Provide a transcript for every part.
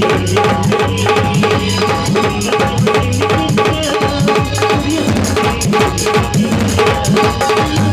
Thank you.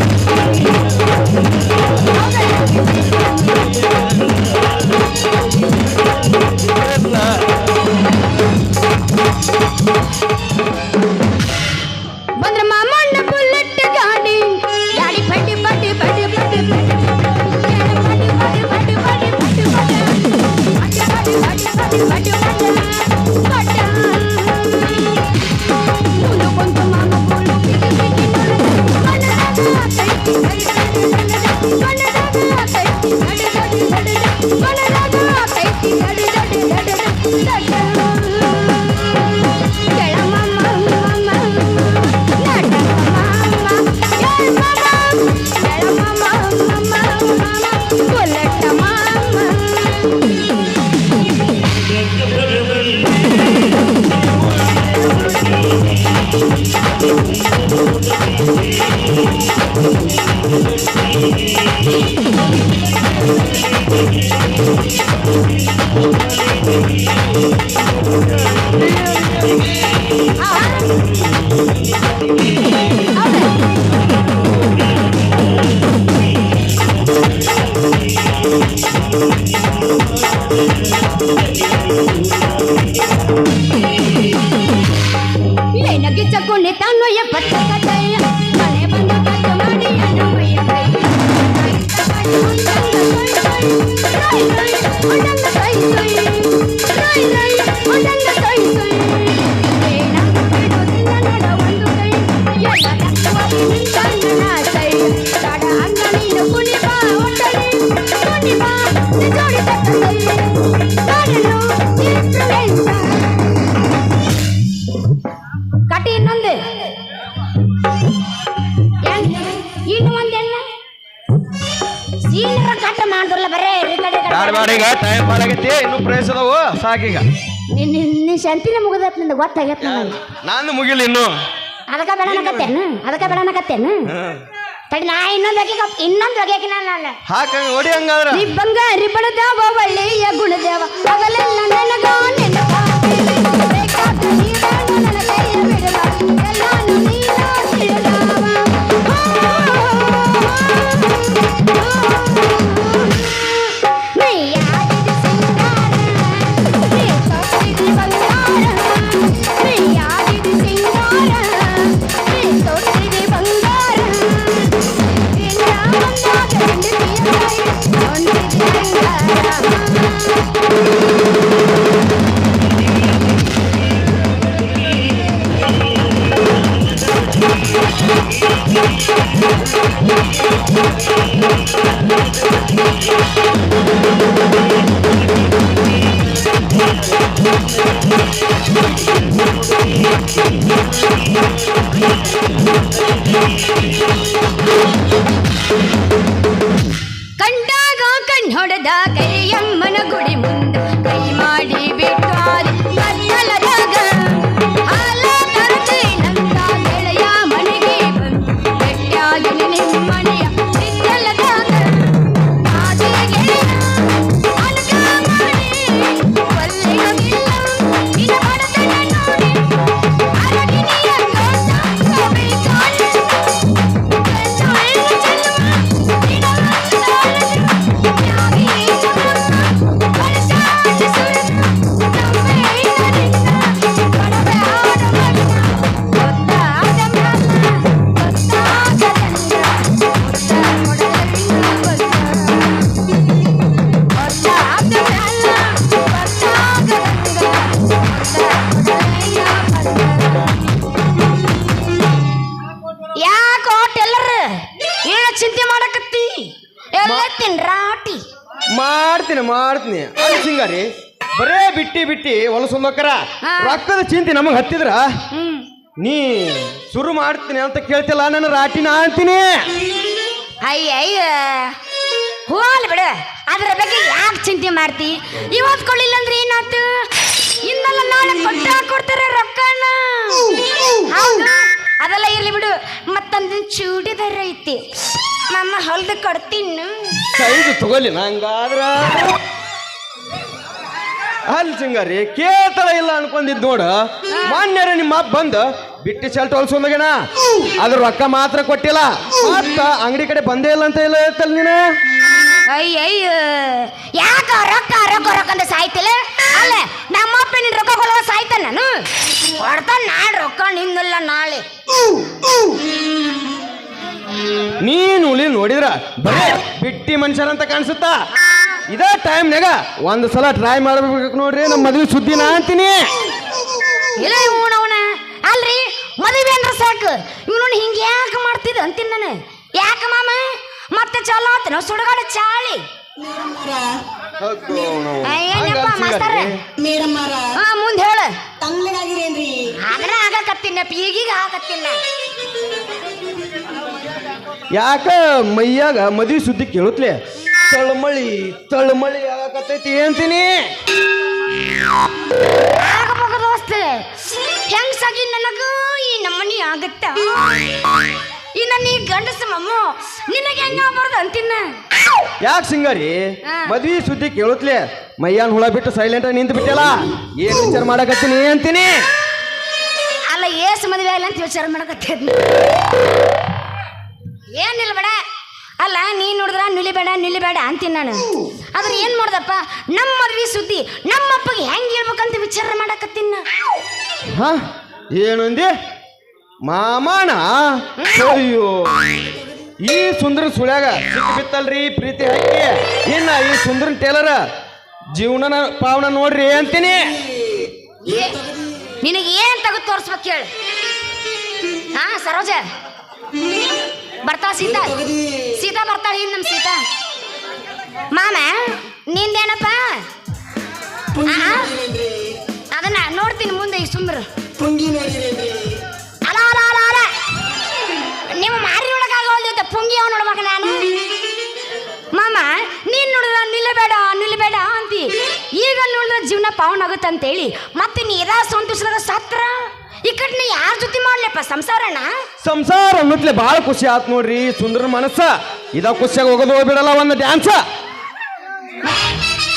Hallelujah. Okay. ಕಟ್ಟ ಮಾಡಿದ್ರಲ್ಲ ಬರೇ ಈಗ? ಟೈಮ್ ಬಾಳಾಗೈತಿ ಇನ್ನು ಪ್ರೈಸ್ ಅದಾವು? ಸಾಕೀಗ ನಿನ್ನ ಶಾಂತಿನ ಮುಗಿದತ್ನಿಂದ ಗೊತ್ತಾಗೈತ್ ನನಗೆ ನಾನು ಮುಗಿಲ್ಲ ಇನ್ನು. ಅದಕ್ಕೆ ಬೇಡನಕತ್ತೇನು ಅದಕ್ಕ ಬೇಡನಕತ್ತೇನು ತಡಿ ನಾ ಇನ್ನೊಂದು ಬಗೆಗೆ ಇನ್ನೊಂದು ಬಗೆಗೆ ನಾನು ಹಾಕಂಗ ಹೊಡಿ ಹಂಗಾದ್ರ. ಒಳ್ಳೆಯ ನನಗ ನೆನಪಾಗಿ ಕಂಡಾಗ ಕಣ್ಣೊಡೆದ ಕರಿಯಮ್ಮನ ಗುಡಿ ಮುಂದೆ ಮಾಡ್ತೀನಿ. ಅದು ಸಿಂಗಾರಿ ಬರೇ ಬಿಟ್ಟಿ ಬಿಟ್ಟಿ ಹೊಲಸೊಂದಕ್ಕರ ನೋಕರ ರೊಕ್ಕದ ಚಿಂತೆ ನಮಗೆ ಹತ್ತಿದ್ರ? ನೀ ಶುರು ಮಾಡ್ತೀನಿ ಅಂತ ಕೇಳ್ತಿಲ್ಲ ನನ್ನ ರಾಟಿನ ಅಂತೀನಿ. ಅಯ್ಯ ಅಯ್ಯ ಹೋಲ್ ಬಿಡು. ಅದರ ಬಗ್ಗೆ ಯಾಕೆ ಚಿಂತೆ ಮಾಡ್ತಿ? ಇವತ್ತು ಕೊಡ್ಲಿಲ್ಲ ಅಂದ್ರೆ ಏನಾಯ್ತು? ಇನ್ನಲ್ಲ ನಾಳೆ ಕೊಟ್ಟ ಕೊಡ್ತಾರೆ ರೊಕ್ಕನ? ಹೌದು. ಅದೆಲ್ಲ ಇರ್ಲಿ ಬಿಡು. ಮತ್ತೊಂದು ಚೂಡಿದಾರ ಐತಿ. ನಮ್ಮ ಹೊಲ್ದು ಕೊಡ್ತೀನಿ. ಸೈಜ್ ತಗೊಳ್ಳಿ ನಂಗಾದ್ರ. ಅಲ್ಲಿ ಸಿಂಗಾರಿ ಕೇಳ್ತಾಳ ಇಲ್ಲ ಅನ್ಕೊಂಡಿದ್ ನೋಡ. ಮಾನ್ಯರ ನಿಮ್ಮ ಅಪ್ಪ ಬಂದ ಬಿಟ್ಟಿ ಶರ್ಟ್ ಹೊಲ್ಸೊಂದಗಣ ಅದ್ರ ರೊಕ್ಕ ಮಾತ್ರ ಕೊಟ್ಟಿಲ್ಲ. ಮತ್ತ ಅಂಗಡಿ ಕಡೆ ಬಂದೇ ಇಲ್ಲ ಅಂತ ಇಲ್ಲ ಹೇಳ್ತಲ್ಲ ನೀನು? ಅಯ್ಯಯ್ಯ ಯಾಕ ರೊಕ್ಕ ರೊಕ್ಕ ರೊಕ್ಕ ಅಂತ ಸಾಯ್ತಿಲ್ಲ? ಅಲ್ಲ ನಮ್ಮ ಅಪ್ಪ ನಿನ್ ರೊಕ್ಕ ಕೊಡುವ ಸಾಯ್ತಾನ ನಾನು? ಕೊಡ್ತಾನ ನಾಳೆ ರೊಕ್ಕ ನಿನ್ನಲ್ಲ ನಾಳೆ. ನೀನು ಉಳಿ ನೋಡಿದ್ರ ಬರೇ ಬಿಟ್ಟಿ ಮನುಷ್ಯರಂತ ಕಾಣಿಸುತ್ತಾ? ಇದೇ ಟೈಮ್ನಾಗ ಒಂದು ಸಲ ಟ್ರೈ ಮಾಡ್ಬೇಕು ನೋಡ್ರಿ ನಮ್ಮ ಮದ್ವೆ ಸುದ್ದಿನ ಅಂತೀನಿ. ಇಲ್ಲ ಇವನವನ ಅಲ್ರಿ ಮದುವೆ ಅಂದ್ರೆ ಸಾಕು. ಇವನು ಹಿಂಗೆ ಯಾಕೆ ಮಾಡ್ತಿದ್ದ ಅಂತೀನಿ ನಾನು. ಯಾಕೆ ಮಾಮ? ಮತ್ತೆ ಚಲೋ ಆತನ ಸುಡಗಾಡ ಚಾಳಿ. ಏನಪ್ಪ ಮಾಸ್ತರ ಹಾ ಮುಂದೆ ಹೇಳ. ತಂಗ್ಳಾಗಿರೇನ್ರಿ? ಆಗನ ಆಗಕತ್ತೀನ ಈಗೀಗ ಆಗತ್ತಿಲ್ಲ ಯಾಕ ಮೈಯಾಗ ಮದ್ವಿ ಸುದ್ದಿ ಕೇಳುತ್ತಲೆ ತಳಮಳಿ ತಳಮಳಿ ಆಗಕತ್ತೈತಿ ಅಂತೀನಿ. ಆಗಬಹುದು ಹೆಂಗ್ ಸಾಗಿ ನನಗೂ ಈ ನಮ್ಮನಿ ಆಗತ್ತ? ಈ ನನ್ನ ಈ ಗಂಡಸ ಮಮ್ಮ ನಿನಗೆ ಹೆಂಗ ಆಗ್ಬಾರ್ದು ಅಂತಿನ್ನ? ಯಾಕೆ ಸಿಂಗಾರಿ. ಮದ್ವಿ ಸುದ್ದಿ ಕೇಳುತ್ತಲೇ ಮೈಯಾನ್ ಹುಳ ಬಿಟ್ಟು ಸೈಲೆಂಟ್ ಆಗಿ ನಿಂತು ಬಿಟ್ಟಲ್ಲ ಏನ್ ವಿಚಾರ ಮಾಡಕತ್ತೀನಿ ಅಂತೀನಿ. ಅಲ್ಲ ಏಸ್ ಮದ್ವೆ ಇಲ್ಲ ಅಂತ ವಿಚಾರ ಮಾಡಕತ್ತೀನಿ. ಏನಿಲ್ಲ ಬೇಡ ಅಲ್ಲ ನೀ ನೋಡಿದ್ರ ನಿಲಿಬೇಡ ನಿಲಿಬೇಡ ಅಂತೀನಿ ನಾನು. ಆದ್ರೆ ಏನ್ ಮಾಡ್ದಪ್ಪ? ನಮ್ಮ ಮದ್ವಿ ಸುದ್ದಿ ನಮ್ಮ ಅಪ್ಪಗೆ ಹೆಂಗ್ ಹೇಳ್ಬೇಕಂತ ವಿಚಾರ ಮಾಡಕತ್ತೀನಿ ನಾ. ಹ ಏನಂದಿ? ಮಾಮಾನ? ಅಯ್ಯೋ ಈ ಸುಂದರ ಸುಳ್ಯಾಗ ಸಿಕ್ಕ ಬಿತ್ತಲ್ರಿ ಪ್ರೀತಿ ಹಾಕಿ ಇನ್ನ ಈ ಸುಂದರ ಟೇಲರ ಜೀವನನ ಪಾವನ ನೋಡ್ರಿ ಅಂತೀನಿ. ನಿನಗೆ ಏನ್ ತೆಗೆದು ತೋರಿಸ್ಬೇಕು ಹೇಳಿ. ಹಾ ಸರೋಜ. ಬರ್ತಾಳ ಸೀತಾ. ಸೀತಾ ಬರ್ತಾಳ ಹಿಂದ್ ನಮ್ ಸೀತಾ. ಮಾಮ ನಿಂದೇನಪ್ಪ? ಅದನ್ನ ನೋಡ್ತೀನಿ ಮುಂದೆ ಈ ಸುಂದ್ರ. ಅಲ ಅಲ ಅಲ ಅಲ. ನಿಮ್ಮ ಮಾರಿ ನೋಡಕ್ಕಾಗವಲ್ದು ಪುಂಗಿ ಅವ್ ನೋಡ್ಬೇಕು ನಾನು. ಮಾಮ ನೀನ್ ನೋಡಿದ್ರ ನಿಲ್ಲಬೇಡ ನಿಲ್ಲಬೇಡ ಅಂತಿ. ಈಗ ನೋಡಿದ್ರ ಜೀವನ ಪಾವನ ಆಗುತ್ತೆ ಅಂತೇಳಿ ಮತ್ತೆ ನೀ ಇದಾ ಸಂತೋಷದಾಗ ಸತ್ರ ಕಡೆ ಯಾರ ಜೊತೆ ಮಾಡ್ಲಪ್ಪ? ಸಂಸಾರನ? ಸಂಸಾರ ಅನ್ನೋತ್ಲೆ ಭಾಳ ಖುಷಿ ಆತ್ ನೋಡ್ರಿ ಸುಂದರ ಮನಸ್ಸ. ಇದ ಖುಷಿಯಾಗಿ ಹೋಗೋದು ಹೋಗ್ಬಿಡಲ್ಲ ಒಂದು ಡ್ಯಾನ್ಸ್.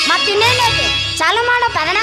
ಮತ್ತಿನ್ನೇನೈತಿ ಚಾಲು ಮಾಡೋ ಅದನ್ನ